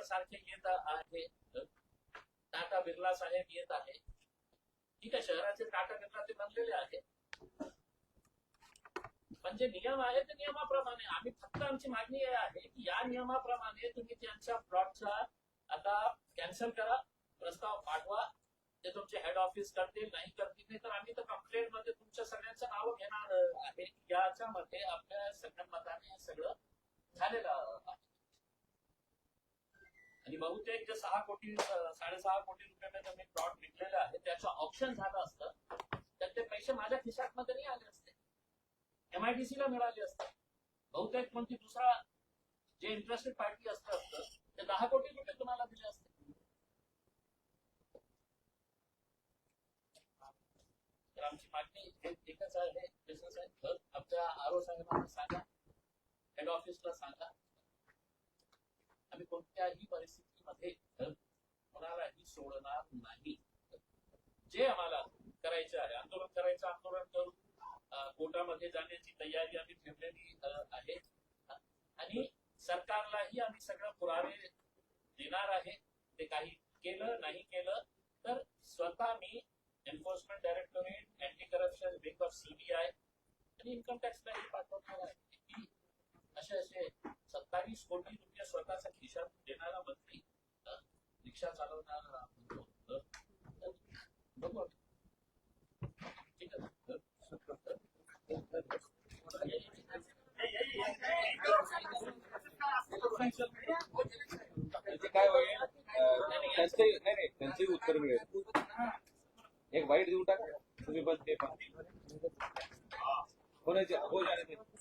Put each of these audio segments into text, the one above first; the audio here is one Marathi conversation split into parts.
केळकर सारखे येत आहे. टाटा बिर्ला साहेब येत आहे. ठीक आहे शहराचे टाटा बिर्ला ते बनलेले आहे. पण जे नियम आहे ते नियमाप्रमाणे. आम्ही फक्त आमची मागणी आहे की या नियमाप्रमाणे तुम्ही त्यांच्या प्लॉटचा आता कॅन्सल करा प्रस्ताव पाठवा. ते तुमचे हेड ऑफिस करतील नाही करतील नाही तर आम्ही तर कंप्लेंटमध्ये तुमच्या सगळ्यांचं नाव घेणार आहे. याच्यामध्ये आपल्या संगणमताने सगळं झालेलं आहे. आणि बहुतेक जे सहा कोटी साडेसहा कोटी रुपये मी प्लॉट विकलेले आहे त्याचं ऑप्शन झालं असतं तर ते पैसे माझ्या खिशात मध्ये नाही आले असते. एमआयडीसी ला मिळाले असते. बहुतेक कोणती दुसरा जे इंटरेस्टेड पार्टी असतं असतं ते दहा कोटी रुपये तुम्हाला दिले असते. तर आमची मागणी एकच आहे बिझनेस आहे. आमच्या आरो साहेबांना सांगा हेड ऑफिसला सांगा. आम्ही कोणत्याही परिस्थितीमध्ये कोणालाही सोडणार नाही. जे आम्हाला करायचे आहे आंदोलन करायचं आंदोलन करू कोर्टामध्ये जाण्याची तयारी आम्ही ठेवलेली आहे. आणि सरकारलाही आम्ही सगळं पुरावे देणार आहे. ते काही केलं नाही केलं तर स्वतः मी enforcement directorate anti corruption wing of CBI आणि इन्कम टॅक्स डायरी पाठवणार आहे. असे असे सत्तावीस कोटी रुपये स्वतःच्या खिशात देणारा मंत्री रिक्षा चालवणारा म्हणतो. बघू ठीक आहे. काय होईल? त्यांचे नाही नाही उत्तर मिळेल. एक वाईट देऊन टाका. तुम्ही बस ते पण हो दे. नाही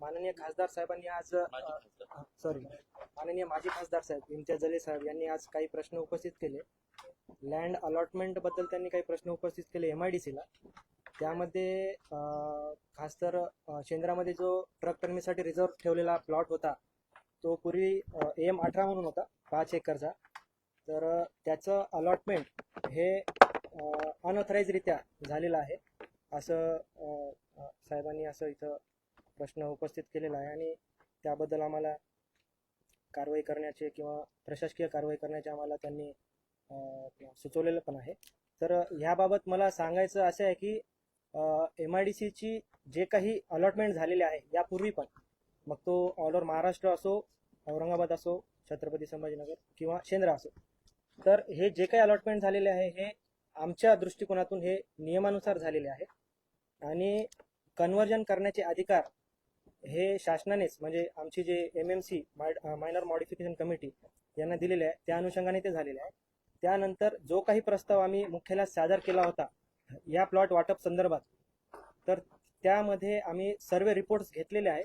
माननीय खासदार साहेबांनी आज सॉरी माननीय माजी खासदार साहेब इम्तियाज जलील साहेब यांनी आज काही प्रश्न उपस्थित केले. लँड अलॉटमेंटबद्दल त्यांनी काही प्रश्न उपस्थित केले एम आय डी सीला त्यामध्ये खास तर शेंद्रामध्ये जो ट्रक टर्मिसाठी रिझर्व ठेवलेला प्लॉट होता तो पूर्वी एम अठरा म्हणून होता पाच एकरचा. तर त्याचं अलॉटमेंट हे अनऑथराईजरित्या झालेलं आहे. असं साहेबांनी असं इथं प्रश्न उपस्थित केलेला आहे आणि त्याबद्दल आम्हाला कारवाई करण्याचे किंवा प्रशासकीय कारवाई करण्याचे आम्हाला त्यांनी सुचवलेलं पण आहे. तर ह्याबाबत मला सांगायचं असं आहे की एम आय डी सीची जे काही अलॉटमेंट झालेले आहे यापूर्वी पण मग तो ऑल ओव्हर महाराष्ट्र असो औरंगाबाद असो छत्रपती संभाजीनगर किंवा शेंद्रा असो तर हे जे काही अलॉटमेंट झालेले आहे हे आमच्या दृष्टिकोनातून हे नियमानुसार झालेले आहे. आणि कन्वर्जन करण्याचे अधिकार हे शासनानेच म्हणजे आमची जे M M C minor modification committee यांना दिलेले आहे. त्या अनुषंगाने ते झालेले आहे. त्यानंतर जो काही प्रस्ताव आम्ही मुख्यालयात सादर केला होता या प्लॉट वाटप संदर्भात तर त्यामध्ये आम्ही सर्वे रिपोर्ट्स घेतलेले आहे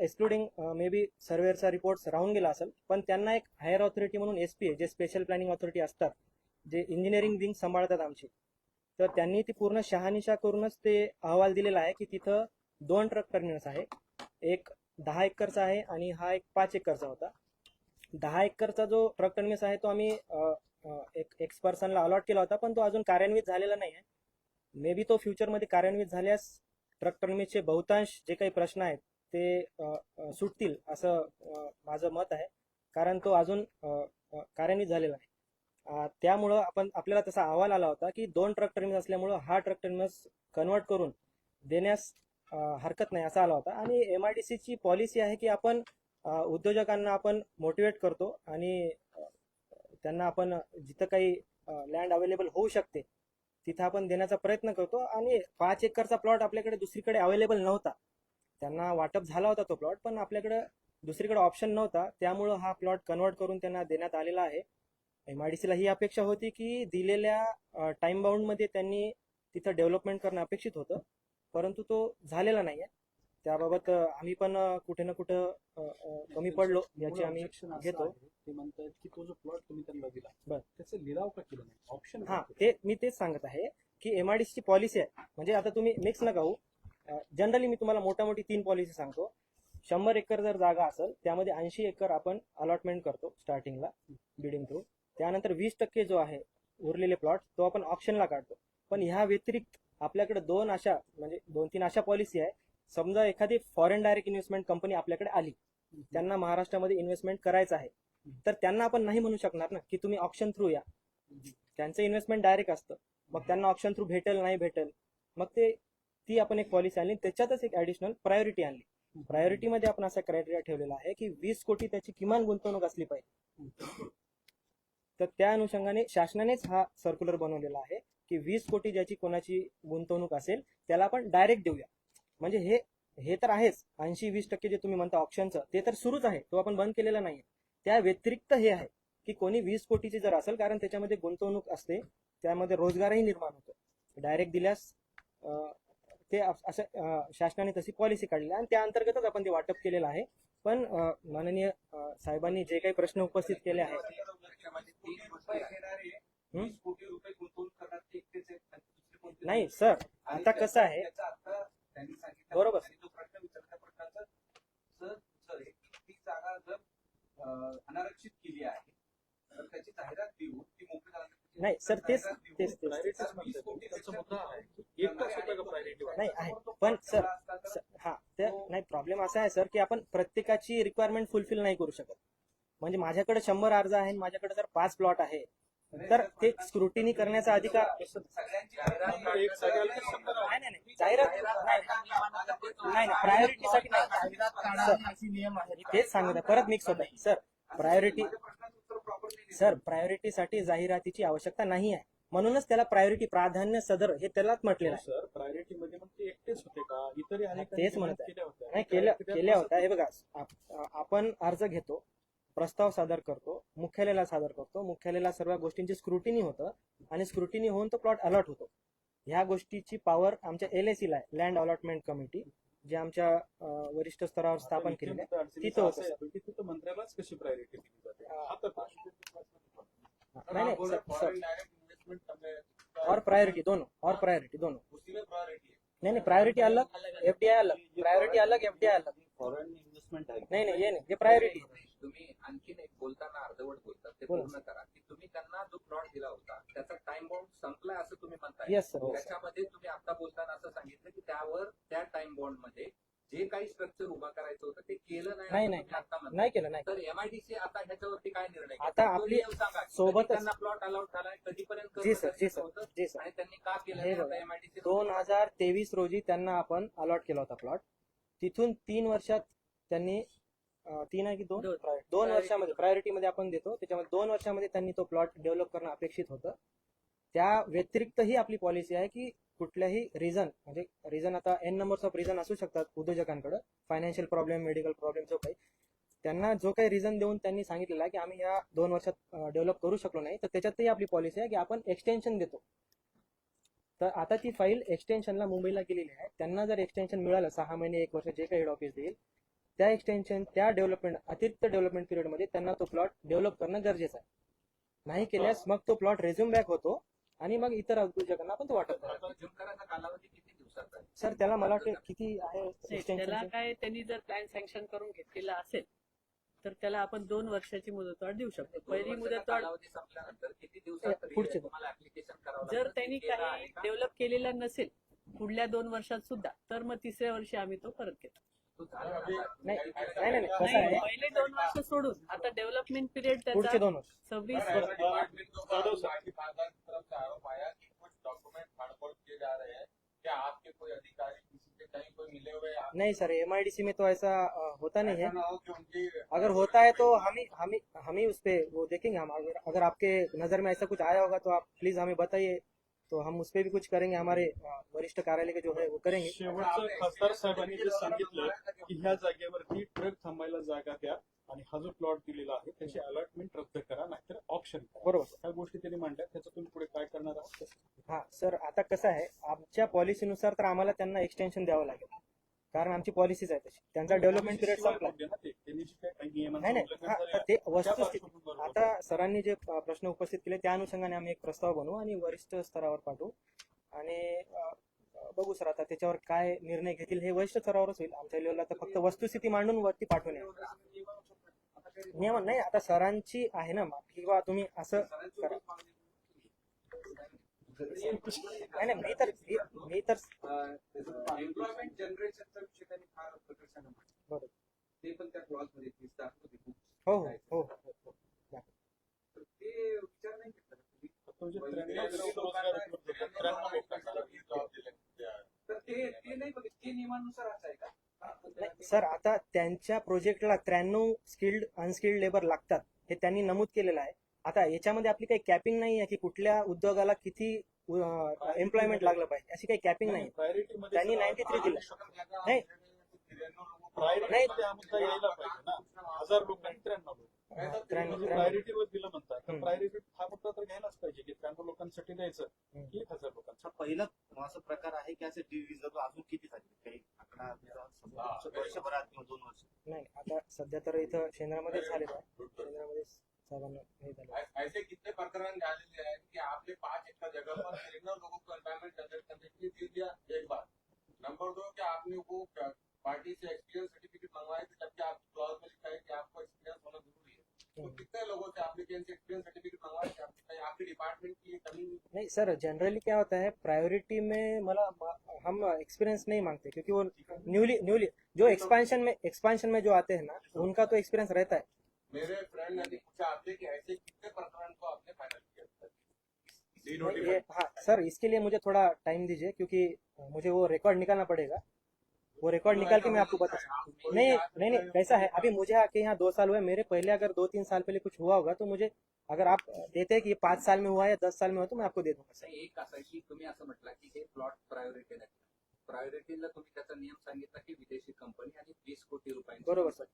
एक्सक्लुडिंग मे बी सर्वेचा रिपोर्ट्स राहून गेला असेल पण त्यांना एक हायर ऑथॉरिटी म्हणून S P J special planning authority असतात जे इंजिनिअरिंग विंग सांभाळतात आमची. तर त्यांनी ती पूर्ण शहानिशा करूनच ते अहवाल दिलेला आहे की तिथं दोन ट्रक टर्मिनस आहे. एक दहा एकरचा आहे आणि हा एक पाच एकरचा होता. दहा एकरचा जो ट्रक टर्मिनस आहे तो आम्ही एक एक्स पर्सनला अलॉट केला होता पण तो अजून कार्यान्वित झालेला नाही आहे मे बी तो फ्युचरमध्ये कार्यान्वित झाल्यास ट्रक टर्मिनसचे बहुतांश जे काही प्रश्न आहेत ते सुटतील असं माझं मत आहे. कारण तो अजून कार्यान्वित झालेला आहे त्यामुळं आपण आपल्याला तसा अहवाल आला होता की दोन ट्रक टर्मिनस असल्यामुळं हा ट्रक टर्मिनस कन्वर्ट करून देण्यास हरकत नाही असा आला होता. आणि एम आय डी सीची पॉलिसी आहे की आपण उद्योजकांना आपण मोटिवेट करतो आणि त्यांना आपण जिथं काही लँड अवेलेबल होऊ शकते तिथं आपण देण्याचा प्रयत्न करतो. आणि पाच एकरचा प्लॉट आपल्याकडे दुसरीकडे अवेलेबल नव्हता. त्यांना वाटप झाला होता तो प्लॉट पण आपल्याकडे दुसरीकडे ऑप्शन नव्हता. त्यामुळं हा प्लॉट कन्वर्ट करून त्यांना देण्यात आलेला आहे. एम आय डी सीला ही अपेक्षा होती की दिलेल्या टाइम बाउंडमध्ये त्यांनी तिथं डेव्हलपमेंट करणं अपेक्षित होतं. परंतु तो झालेला नाही आहे त्याबाबत आम्ही पण कुठे ना कुठं कमी पडलो याची आम्ही घेतो. ते म्हणतात की तो जो प्लॉट तुम्ही त्यांना दिला. त्याचा लिलाव का केला नाही? ऑप्शन हा ते मी तेच सांगत आहे की एम आय डी ची पॉलिसी आहे. म्हणजे आता तुम्ही मिक्स नका होऊ जनरली मी तुम्हाला मोठ्या मोठी तीन पॉलिसी सांगतो. शंभर एकर जर जागा असेल त्यामध्ये ऐंशी एकर आपण अलॉटमेंट करतो स्टार्टिंगला बिडिंग थ्रू त्यानंतर वीस टक्के जो आहे उरलेले प्लॉट तो आपण ऑप्शनला काढतो. पण ह्या व्यतिरिक्त आपल्याकडे दोन अशा म्हणजे दोन तीन अशा पॉलिसी आहे समजा एखादी फॉरेन डायरेक्ट इन्व्हेस्टमेंट कंपनी आपल्याकडे आली त्यांना महाराष्ट्रामध्ये इन्व्हेस्टमेंट करायचं आहे तर त्यांना आपण नाही म्हणू शकणार ना की तुम्ही ऑप्शन थ्रू या. त्यांचं इन्व्हेस्टमेंट डायरेक्ट असतं मग त्यांना ऑप्शन थ्रू भेटेल नाही भेटेल मग ते ती आपण एक पॉलिसी आणली त्याच्यातच एक ऍडिशनल प्रायोरिटी आणली. प्रायोरिटीमध्ये आपण असा क्रायटेरिया ठेवलेला आहे की वीस कोटी त्याची किमान गुंतवणूक असली पाहिजे. तर त्या अनुषंगाने शासनानेच हा सर्क्युलर बनवलेला आहे की वीस कोटी ज्याची कोणाची गुंतवणूक असेल त्याला आपण डायरेक्ट देऊया. म्हणजे हे हे तर आहेच. ऐंशी वीस टक्के जे तुम्ही म्हणता ऑप्शनचं ते तर सुरूच आहे. तो आपण बंद केलेला नाही त्या व्यतिरिक्त हे आहे की कोणी वीस कोटीची जर असेल कारण त्याच्यामध्ये गुंतवणूक असते त्यामध्ये रोजगारही निर्माण होतो. डायरेक्ट दिल्यास ते अस- शासनाने तशी पॉलिसी काढली आहे आणि त्या अंतर्गतच आपण ते वाटप केलेलं आहे. पण माननीय साहेबांनी जे काही प्रश्न उपस्थित केले आहेत. नाही सर आता कसं आहे? त्यांनी सांगितलं बरोबर. जो प्रश्न विचारला प्रश्नाचं सर सर हे ती जागा जर अं, अनारक्षित केली आहे तर त्याची जाहिरात देऊन ती मोकळी जागा नाही, सर, तेच- तेच-? नाही पण सर हा ते नाही प्रॉब्लेम असा आहे सर की आपण प्रत्येकाची रिक्वायरमेंट फुलफिल नाही करू शकत म्हणजे माझ्याकडे शंभर अर्ज आहे माझ्याकडे जर पाच प्लॉट आहे तर ते स्क्रुटिनी करण्याचा अधिकार. नाही नाही नाही जाहिरात नाही नाही. नाही प्रायोरिटीसाठी नाही तेच सांगत आहे. परत मिक्स होत आहे. सर प्रायोरिटी सर प्रायोरिटीसाठी जाहिरातीची आवश्यकता नाही आहे. म्हणूनच त्याला प्रायोरिटी प्राधान्य सदर हे त्यालाच म्हटलेलं आहे. सर प्रायोरिटी मध्ये एकटेच होते का? इतरही तेच म्हणत नाही केल्या केल्या होत्या. हे बघा आप- आपण अर्ज घेतो. प्रस्ताव सादर करतो मुख्यालयाला सादर करतो. मुख्यालयाला सर्व गोष्टींची स्क्रुटिनी होतं आणि स्क्रुटिनी होऊन तो प्लॉट अलॉट होतो. ह्या गोष्टीची पॉवर आमच्या एल एस ला आहे लँड अलॉटमेंट कमिटी जे आमच्या वरिष्ठ स्तरावर स्थापन केलेलं आहे. तिथं होतं, मंत्र्यालाच कशी प्रायोरिटी दिली जाते. नाही और प्रायोरिटी दोनों और प्रायोरिटी दोनों. नहीं नहीं प्रायोरिटी अलग एफडीआई अलग प्रायोरिटी अलग एफडीआई अलग. फॉरेन इन्व्हेस्टमेंट नाही नाही ये नाही प्रायोरिटी तुम्ही आणखीन एक बोलताना अर्धवट बोलतात ते. पूर्ण करा की तुम्ही त्यांना जो प्लॉट दिला होता त्याचा टाइम बाउंड संपलाय असं तुम्ही म्हणताय त्याच्यामध्ये तुम्ही आता बोलताना असं सांगितलं की त्यावर त्या टाइम बॉन्डमध्ये जे काही स्ट्रक्चर उभा करायचं होतं ते केलं नाही नाही, असं नाही. तुम्ही आता म्हणताय. नाही केलं नाही तर एमआयडीसी आता ह्याच्यावरती काय निर्णय? आता आपली नियम सांगा. सोबतच- कधी त्यांना प्लॉट अलाउड झालाय कधीपर्यंत जी सर जी सर होतं? जी सर आणि त्यांनी का केलं हे नाही बघा, आता एमआयडीसी दोन हजार तेवीस रोजी त्यांना आपण अलॉट केला होता प्लॉट तिथून तीन वर्षात त्यांनी अं, तीन आहे की दोन? दोन. वर्षामध्ये. प्रायोरिटी मध्ये आपण देतो. त्याच्यामध्ये दोन वर्षामध्ये त्यांनी तो प्लॉट डेव्हलप करणं अपेक्षित होतं. त्या व्यतिरिक्त ही आपली पॉलिसी आहे की कुठल्याही रिझन म्हणजे रिझन आता एन नंबर्स ऑफ रिझन असू शकतात उद्योजकांकडे. फायनान्शियल प्रॉब्लेम मेडिकल प्रॉब्लेम जो काही. त्यांना जो काही रिझन देऊन त्यांनी सांगितलेलं आहे की आम्ही या दोन वर्षात डेव्हलप करू शकलो नाही तर त्याच्यातही आपली पॉलिसी आहे की आपण एक्सटेन्शन देतो. तर आता ती फाईल एक्सटेन्शनला मुंबईला गेलेली आहे. त्यांना जर एक्सटेन्शन मिळालं सहा महिने एक वर्ष जे काही हेड ऑफिस देईल त्या एक्सटेन्शन त्या डेव्हलपमेंट अतिरिक्त डेव्हलपमेंट पिरियडमध्ये त्यांना तो प्लॉट डेव्हलप करणं गरजेचं आहे नाही केल्यास मग तो प्लॉट रेझ्युम बॅक होतो आणि मग इतर उद्योजकांना आपण तो आहे? सर त्याला मला वाटतं किती आहे त्याला काय त्यांनी जर प्लॅन सँक्शन करून घेतलेला असेल तर त्याला आपण दोन वर्षाची मुदतवाढ देऊ शकतो पहिली मुदतवाढ जर? त्यांनी काही? डेव्हलप केलेला नसेल पुढल्या दोन वर्षात सुद्धा तर मग तिसऱ्या वर्षी आम्ही तो परत घेतो नाही नाही नाही कसं आहे पहिले दोन वर्ष सोडून आता डेव्हलपमेंट पिरियड पुढचे त्याचा दोन वर्ष सव्वीस डिपार्टमेंट को माटी बाज़ार की तरफ़ से आरोप आया कि कुछ डॉक्यूमेंट फाड़फोड़ किए जा रहे हैं क्या आपके कोई अधिकारी किसी से कहीं कोई मिले हुए हैं? नहीं सर एमआईडीसी में तो ऐसा अ, होता नहीं है हो अगर होता है तो हम ही हम ही हम ही उस पे वो देखेंगे हम अगर अगर आपके नज़र में ऐसा कुछ आया होगा तो आप प्लीज़ हमें बताइए तो हम उस पर भी कुछ करेंगे हमारे वरिष्ठ कार्यालय के जो है वो करेंगे। खासदार साहेबांनी जे सांगितलं की ह्या जागेवरती ट्रक थांबायला जागा द्या आणि हा जो प्लॉट दिलेला आहे त्याची अलॉटमेंट रद्द करा नाहीतर ऑप्शन बरोबर. ह्या गोष्टी त्यांनी मांडल्या त्याच्यातून पुढे काय करणार आहात? हा सर आता कसं आहे आमच्या पॉलिसीनुसार तर आम्हाला त्यांना एक्सटेन्शन द्यावं लागेल. कारण आमची पॉलिसीच आहे तशी. त्यांचा डेव्हलपमेंट पिरियड संपला. नाही नाही. हा, ते वस्तुस्थिती. आता सरांनी जे प्रश्न उपस्थित केले त्या अनुषंगाने आम्ही एक प्रस्ताव बनवू आणि वरिष्ठ स्तरावर पाठवू. आणि अ, बघू सर आता त्याच्यावर काय निर्णय घेतील हे वरिष्ठ स्तरावरच होईल. आमच्या लेवलला तर फक्त वस्तुस्थिती मांडून वरती पाठवून नियम नाही आता सरांची आहे ना माफ किंवा तुम्ही असं करा. नाही नाही मी तर मी- तर एम्प्लॉयमेंट जनरेशनचा विषय त्यांनी फार प्रकर्षाने. बरोबर. ते पण त्या क्लॉजमध्ये खूप. हो हो हो हो, हो. तर ते विचार नाही केला तुम्ही. फक्त त्र्याण्णव रोजगार उपलब्ध होतात. त्र्याण्णव लोकांना तर ते ते नाही बघित ते नियमानुसार असं आहे का नाही, सर आता त्यांच्या प्रोजेक्टला त्र्याण्णव स्किल्ड अनस्किल्ड लेबर लागतात हे त्यांनी नमूद केलेलं आहे आता याच्यामध्ये आपली काही कॅपिंग नाही आहे की कुठल्या उद्योगाला किती एम्प्लॉयमेंट लागलं पाहिजे अशी काही कॅपिंग नाही त्यांनी 93 दिलं. नाही. प्रायोरिटी नाही. मध्ये हा मुद्दा यायला पाहिजे ना. हजार लोक त्र्याण्णव प्रायोरिटीवर दिलं म्हणतात तर. प्रायोरिटी हा मुद्दा तर घ्यायलाच पाहिजे की त्र्याण्णव लोकांसाठी द्यायचं. की एक हजार हा पहिला असा प्रकार आहे की असे रिझर्व अजून किती झाले? काही आकडा वर्षभरात किंवा दोन वर्ष. नाही आता सध्या तर इथं शेंद्रामध्येच झालेलं आहे. शेंद्रामध्ये झालं ऐसे कितने प्रकरण डाले हैं कि आपने पाँच एकड़ जगह पर लोगों को जनरेट करने के लिए दिया एक बार। नंबर दो कि आपने वो पार्टी से एक्सपीरियंस सर्टिफिकेट मंगवाए थे जबकि आप क्लॉज में लिखा है कि आपको एक्सपीरियंस होना ज़रूरी है? तो हम्म. कितने लोगों से एप्लीकेंट से एक्सपीरियंस सर्टिफिकेट मंगवाए थे? आपने आपके डिपार्टमेंट की कमी नहीं? सर जनरली क्या होता है प्रायोरिटी में मतलब हम एक्सपीरियंस नहीं मांगते क्योंकि वो न्यूली न्यूली जो एक्सपांशन में एक्सपांशन में जो आते हैं ना उनका तो एक्सपीरियंस रहता है। मेरे फ्रेंड ने पूछा आपसे कि ऐसे कितने प्रकरण को आपने फाइनल किया नहीं, हाँ सर इसके लिए मुझे थोड़ा टाइम दीजिए क्योंकि मुझे वो रिकॉर्ड निकालना पड़ेगा। वो रिकॉर्ड निकाल के मैं आपको बता सकता नहीं नहीं नहीं कैसा है। अभी मुझे आके यहाँ दो साल हुए मेरे पहले अगर दो तीन साल पहले कुछ हुआ होगा तो मुझे अगर आप देते हैं कि ये पाँच साल में हुआ है या दस साल में हुआ तो मैं आपको दे दूँगा सर एक तुम्ही असं म्हटलं की हे प्लॉट प्रायोरिटी नाही प्रायोरिटीला तुम्ही त्याचा नियम सांगितला की विदेशी कंपनी आणि वीस कोटी रुपयांची बरोबर सर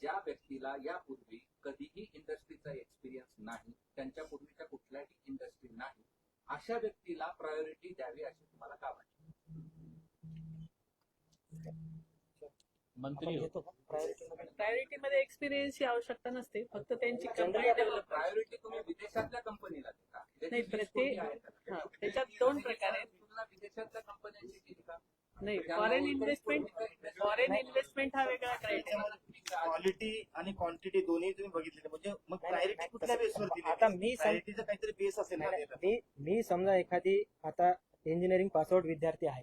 ज्या व्यक्तीला यापूर्वी कधीही इंडस्ट्रीचा एक्सपिरियन्स नाही त्यांच्या पूर्वीच्या कुठल्याही इंडस्ट्री नाही अशा व्यक्तीला प्रायोरिटी द्यावी अशी तुम्हाला का वाटतं मंत्री आपण हो. मध्ये? प्रायोरिटी मध्ये एक्सपिरियन्सची आवश्यकता नसते फक्त त्यांची कंपनी डेव्हलप प्रायोरिटी तुम्ही विदेशातल्या कंपनीला देता नाही, प्रत्येक-. हा, त्याच्यात दोन प्रकार आहेत. तुलना विदेशातल्या कंपन्यांची केली का? नाही फॉरेन इन्व्हेस्टमेंट फॉरेन इन्व्हेस्टमेंट हा वेगळा क्रायटेरिया क्वालिटी आणि क्वांटिटी दोन्ही तुम्ही बघितलेले. म्हणजे मग प्रायोरिटी कुठल्या तसं- बेसवर दिली आता मी सम- प्रायोरिटीचा काहीतरी बेस असेल ना नाही, त्याला. मी मी समजा एखादी आता इंजिनिअरिंग पासआउट विद्यार्थी आहे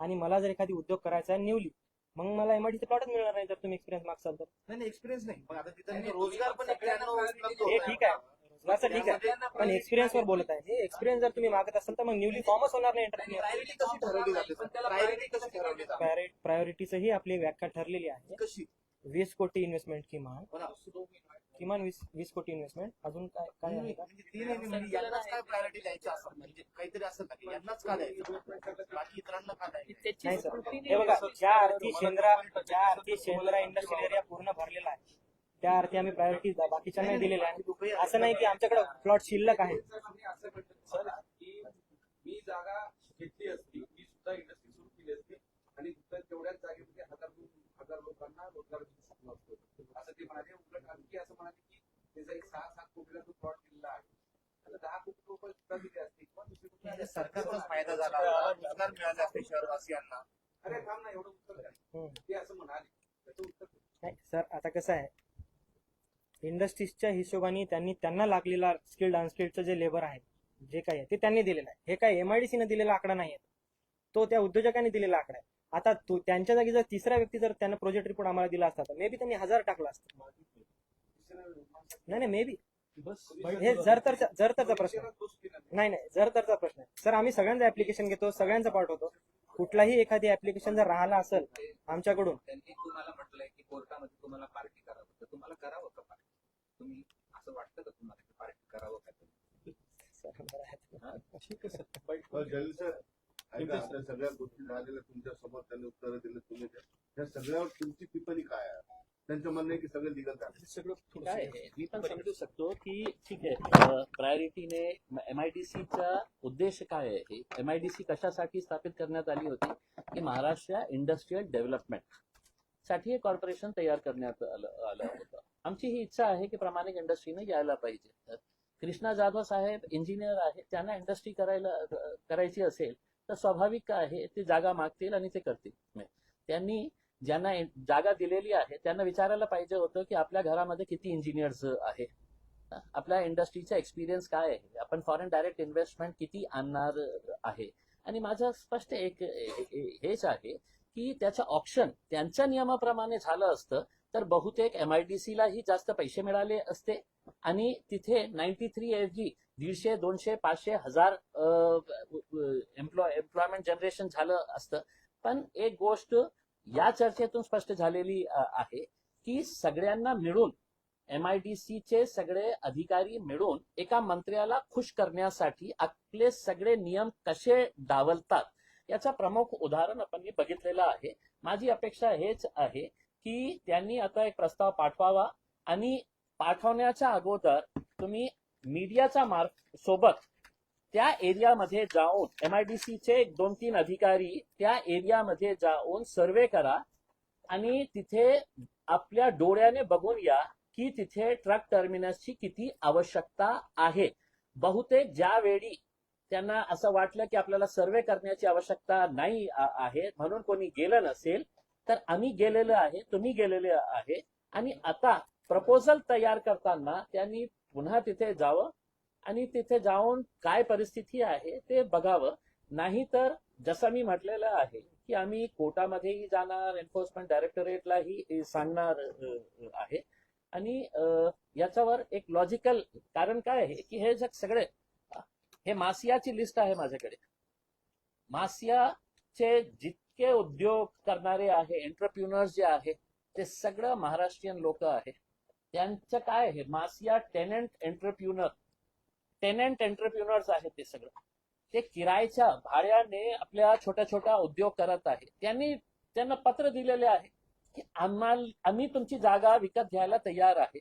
आणि मला जर एखादी उद्योग करायचा आहे न्यूली मग मला एमआयडीचं प्लॉटच मिळणार नाही जर तुम्ही एक्सपिरियन्स मागसाल तर. नाही नाही एक्सपिरियन्स नाही. आता तिथं रोजगार पण एक. हे ठीक आहे. रोजगारचं ठीक आहे. पण एक्सपिरियन्स वर. बोलत आहे. हे एक्सपिरियन्स जर तुम्ही मागत असाल तर मग न्यूली फॉर्मच होणार नाही प्रायोरिटी प्रायोरिटीचंही आपली व्याख्या ठरलेली आहे. वीस कोटी इन्व्हेस्टमेंट किमान? किमान वीस वीस कोटी इन्व्हेस्टमेंट अजून काय काय आहे? का? म्हणजे नाही म्हणजे काय प्रायोरिटी द्यायची असं म्हणजे काहीतरी असं नाही सर हे बघा. ज्या अर्थी शेंद्रा ज्या अर्थी शेंद्रा इंडस्ट्रियल एरिया पूर्ण भरलेला आहे त्या अर्थी आम्ही प्रायोरिटी बाकीच्यांना दिलेल्या आहे असं नाही की आमच्याकडे प्लॉट शिल्लक आहे. मी असं म्हटलं सर की मी जागा घेतली असती मी सुद्धा इंडस्ट्री सुरू केली असती. आणि तेवढ्याच जागेमध्ये हजार हजार लोकांना रोजगार देऊ शकलो असतो. असं ते म्हणाले उलट आणखी असं म्हणाले की त्याचा एक सहा सात कोटीला जो प्लॉट दिलेला आहे दहा कोटी रुपये सुद्धा दिले असते. किंवा दुसरी कुठली म्हणजे असते. सरकारचाच फायदा झाला रोजगार मिळाले असते शहरवासियांना. अरे थांब ना एवढं उत्तर. ते असं म्हणाले. त्याचं उत्तर. नाही सर आता कसं आहे? इंडस्ट्रीजच्या हिशोबाने त्यांनी त्यांना लागलेला स्किल्ड अनस्किल्डचं जे लेबर आहे जे काही आहे ते त्यांनी दिलेलं आहे. हे काय एमआयडीसीने दिलेला आकडा नाही तो त्या उद्योजकांनी दिलेला आकडा आहे. आता तो त्यांच्या जागी जर तिसरा व्यक्ती जर त्यांना प्रोजेक्ट रिपोर्ट आम्हाला दिला असता तर मे बी त्यांनी हजार टाकला असता. नाही नाही मे बी बस हे जर तर जर तरचा प्रश्न नाही. नाही जर तरचा प्रश्न आहे. सर आम्ही सगळ्यांचं ऍप्लिकेशन घेतो सगळ्यांचा पाठवतो कुठलाही एखादी ऍप्लिकेशन जर राहिला असेल आमच्याकडून त्यांनी तुम्हाला म्हटलंय की कोर्टामध्ये तुम्हाला पार्टी करावं? तर तुम्हाला करावं असं वाटतं का तुम्हाला की पार्टी करावं का. ठीक आहे सर. सर सगळ्या गोष्टी झालेल्या तुमच्यासमोर त्यांनी उत्तरं दिली तुम्ही. त्या सगळ्यावर तुमची टिप्पणी काय आहे? त्यांचं म्हणणं आहे की सगळं लिगल झालं हे मी पण समजू शकतो की ठीक आहे प्रायोरिटीने एमआयडीसीचा उद्देश काय आहे? एमआयडीसी कशासाठी स्थापित करण्यात आली होती? की महाराष्ट्र इंडस्ट्रीयल डेव्हलपमेंटसाठी हे कॉर्पोरेशन तयार करण्यात आलं आलं होतं. आमची ही इच्छा आहे की प्रामाणिक इंडस्ट्रीने यायला पाहिजे. कृष्णा जाधव साहेब इंजिनियर आहेत त्यांना इंडस्ट्री करायला करायची असेल तर स्वाभाविक आहे ते जागा मागतील आणि ते करतील. त्यांनी ज्यांना जागा दिलेली आहे त्यांना विचारायला पाहिजे होतं की आपल्या घरामध्ये किती इंजिनियर्स आहे. आपल्या इंडस्ट्रीचा एक्सपिरियन्स काय आहे? आपण फॉरेन डायरेक्ट इन्व्हेस्टमेंट किती आणणार आहे? आणि माझं स्पष्ट एक हेच आहे की त्याचं ऑप्शन त्यांच्या नियमाप्रमाणे झालं असतं तर बहुतेक एम आय डी सीलाही जास्त पैसे मिळाले असते. आणि तिथे नाईन्टी थ्री एफ जी दीडशे दोनशे पाचशे हजार एम्प्लॉय एम्प्लॉयमेंट जनरेशन झालं असतं. पण एक गोष्ट या चर्चेतून स्पष्ट झालेली आहे की सगळ्यांना मिळून एम आय डी सीचे सगळे अधिकारी मिळून एका मंत्र्याला खुश करण्यासाठी आपले सगळे नियम कसे डावलतात याचा प्रमुख उदाहरण आपण मी बघितलेलं आहे. माझी अपेक्षा हेच आहे की त्यांनी आता एक प्रस्ताव पाठवावा आणि पाठवण्याच्या अगोदर तुम्ही मीडियाच्या मार्फ सोबत त्या एरियामध्ये जाऊन एम आय डी सीचे दोन तीन अधिकारी त्या एरियामध्ये जाऊन सर्वे करा आणि तिथे आपल्या डोळ्याने बघून या की तिथे ट्रक टर्मिनसची किती आवश्यकता आहे. बहुतेक ज्यावेळी त्यांना असं वाटलं की आपल्याला सर्वे करण्याची आवश्यकता नाही आहे म्हणून कोणी गेलं नसेल तर आम्ही गेलेलो आहे तुम्ही गेलेले आहे. आणि आता प्रपोजल तयार करताना त्यांनी पुन्हा तिथे जावं आणि तिथे जाऊन काय परिस्थिती आहे ते बघावं. नाही तर जसं मी म्हटलेलं आहे की आम्ही कोर्टामध्येही जाणार एन्फोर्समेंट डायरेक्टोरेटलाही सांगणार आहे. आणि याच्यावर एक लॉजिकल कारण काय आहे की हे जग सगळे हे मासियाची लिस्ट आहे माझ्याकडे. मासियाचे जितके उद्योग करणारे आहे एंटरप्रिन्युअर्स जे आहे ते सगळं महाराष्ट्रीयन लोक आहे. त्यांचं काय आहे? मासिया टेनंट एंटरप्रिन्युअर टेनंट एंटरप्रिन्युअर्स आहेत ते सगळं. ते किरायच्या भाड्याने आपल्या छोट्या छोट्या उद्योग करत आहे. त्यांनी त्यांना पत्र दिलेले आहे की आम्हाला आम्ही तुमची जागा विकत घ्यायला तयार आहे.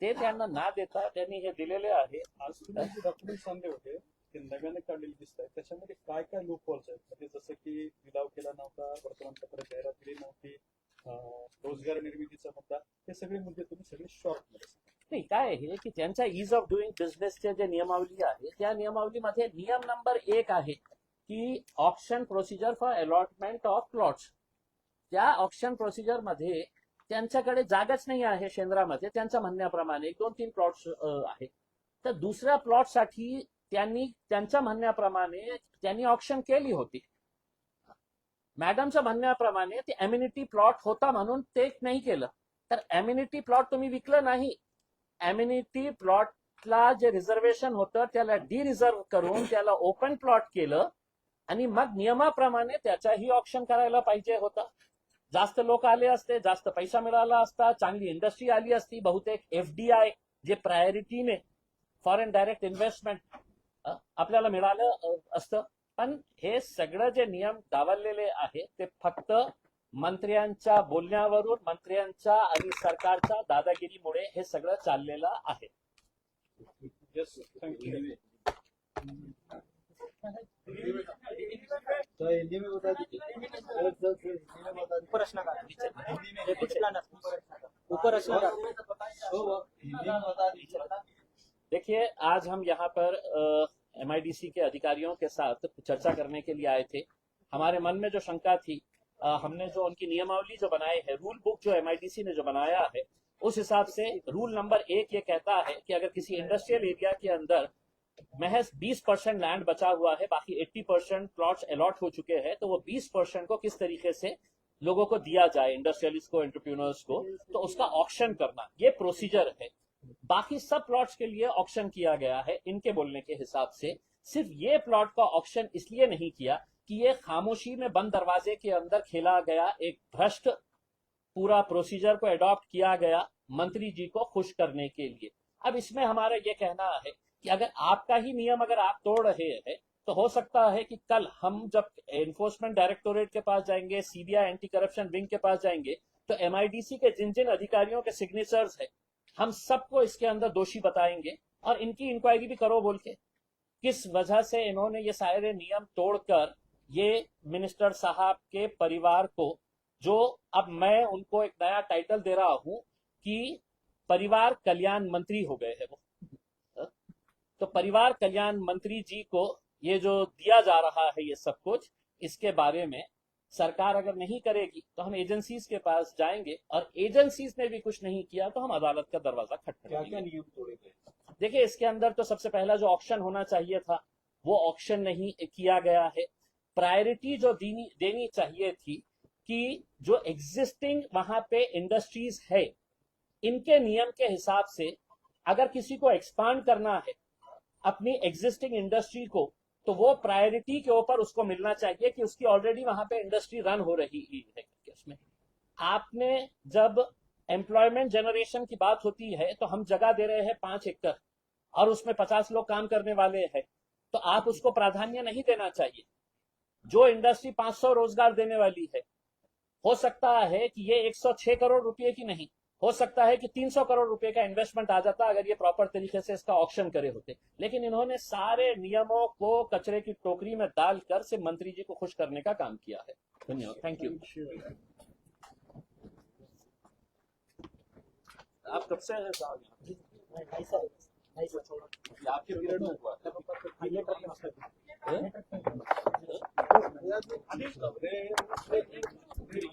ते त्यांना ना देता त्यांनी हे दिलेले आहे. आज डॉक्युमेंट जे होते ते नव्याने काढलेले दिसत आहेत त्याच्यामध्ये काय काय लूप होल्स आहेत? म्हणजे जसं की लिलाव केला नव्हता वर्तमानपत्र जाहिरात दिली नव्हती रोजगार निर्मितीचा मुद्दा हे सगळे मुद्दे तुम्ही सगळे शॉर्टमध्ये नाही काय आहे की त्यांच्या इज ऑफ डुईंग बिझनेसच्या जे नियमावली आहे त्या नियमावलीमध्ये नियम नंबर एक आहे की option procedure for allotment of plots त्या ऑप्शन प्रोसिजरमध्ये त्यांच्याकडे जागाच नाही आहे शेंद्रामध्ये त्यांच्या म्हणण्याप्रमाणे एक दोन तीन प्लॉट्स आहे तर दुसऱ्या प्लॉटसाठी त्यांनी त्यांच्या म्हणण्याप्रमाणे त्यांनी ऑप्शन केली होती. मॅडमच्या म्हणण्याप्रमाणे ते एम्युनिटी प्लॉट होता म्हणून ते नाही केलं. तर एम्युनिटी प्लॉट तुम्ही विकलं नाही. एम्युनिटी प्लॉटला जे रिझर्वेशन होतं त्याला डी रिझर्व करून त्याला ओपन प्लॉट केलं आणि मग नियमाप्रमाणे त्याचाही ऑप्शन करायला पाहिजे होतं. जास्त लोक आले असते जास्त पैसा मिळाला असता चांगली इंडस्ट्री आली असती बहुतेक एफडीआय जे प्रायोरिटीने फॉरेन डायरेक्ट इन्व्हेस्टमेंट आपल्याला मिळालं असतं. पण हे सगळं जे नियम डावललेले आहे ते फक्त मंत्र्यांच्या बोलण्यावरून मंत्र्यांच्या आणि सरकारच्या दादागिरीमुळे हे सगळं चाललेलं आहे. Yes, thank you. तो हिंदी में बता दीजिए। ऊपर रचना का। ये कुछ लाना ऊपर रचना का। हिंदी में बता दीजिए। देखिए आज हम यहाँ पर एमआईडीसी के अधिकारियों के साथ चर्चा करने के लिए आए थे। हमारे मन में जो शंका थी अ, हमने जो उनकी नियमावली जो बनाई है रूल बुक जो एमआईडीसी ने जो बनाया है उस हिसाब से रूल नंबर एक ये कहता है कि अगर किसी इंडस्ट्रियल एरिया के अंदर महज 20 परसेंट लैंड बचा हुआ है बाकी 80 परसेंट प्लॉट अलॉट हो चुके हैं तो वो 20 परसेंट को किस तरीके से लोगों को दिया जाए इंडस्ट्रियलिस्ट को एंटरप्रीनर्स को तो उसका ऑप्शन करना ये प्रोसीजर है। बाकी सब प्लॉट्स के लिए ऑप्शन किया गया है, इनके बोलने के हिसाब से। सिर्फ़ ये प्लॉट का ऑप्शन इसलिए नहीं किया कि ये खामोशी में बंद दरवाजे के अंदर खेला गया एक भ्रष्ट पूरा प्रोसीजर को अडॉप्ट किया गया मंत्री जी को खुश करने के लिए। अब इसमें हमारा ये कहना है कि अगर आपका ही नियम अगर आप तोड़ रहे हैं तो हो सकता है कि कल हम जब एनफोर्समेंट डायरेक्टोरेट के पास जाएँगे सीबीआई एंटी करप्शन विंग के पास जाएँगे तो एमआईडीसी के जिन जिन अधिकारियों के सिग्नेचर्स है हम सबको इसके अंदर दोषी बताएँगे और इनकी इंक्वायरी भी करो बोल के। किस वजह से इन्होंने ये सारे नियम तोड़कर ये मिनिस्टर साहब के परिवार को, जो अब मैं उनको एक नया टाइटल दे रहा हूँ कि परिवार कल्याण मंत्री हो गए हैं वो। तो परिवार कल्याण मंत्री जी को ये जो दिया जा रहा है ये सब कुछ, इसके बारे में सरकार अगर नहीं करेगी तो हम एजेंसीज के पास जाएँगे और एजेंसीज ने भी कुछ नहीं किया तो हम अदालत का दरवाज़ा खटखटाएँगे क्या नियम तोड़े देखिए इसके अंदर तो सबसे पहला जो ऑप्शन होना चाहिए था वो ऑप्शन नहीं किया गया है। प्रायोरिटी जो देनी देनी चाहिए थी कि जो एग्जिस्टिंग वहाँ पे इंडस्ट्रीज़ है इनके नियम के हिसाब से अगर किसी को एक्सपांड करना है अपनी एग्जिस्टिंग इंडस्ट्री को तो वो प्रायोरिटी के ऊपर उसको मिलना चाहिए कि उसकी ऑलरेडी वहाँ पे इंडस्ट्री रन हो रही ही है उसमें आपने जब एम्प्लॉयमेंट जनरेशन की बात होती है तो हम जगह दे रहे हैं पाँच एकड़, और उसमें पचास लोग काम करने वाले हैं तो आप उसको प्राधान्य नहीं देना चाहिए। जो इंडस्ट्री 500 रोज़गार देने वाली है, हो सकता है कि ये 106 करोड़ रुपए की नहीं हो सकता है कि 300 करोड़ रुपए का इन्वेस्टमेंट आ जाता अगर ये प्रॉपर तरीके से इसका ऑप्शन करे होते। लेकिन इन्होंने सारे नियमों को कचरे की टोकरी में डालकर से मंत्री जी को खुश करने का काम किया है। धन्यवाद। थैंक यू आप कब से हैं साहब आपके पीरियड में हुआ। फिर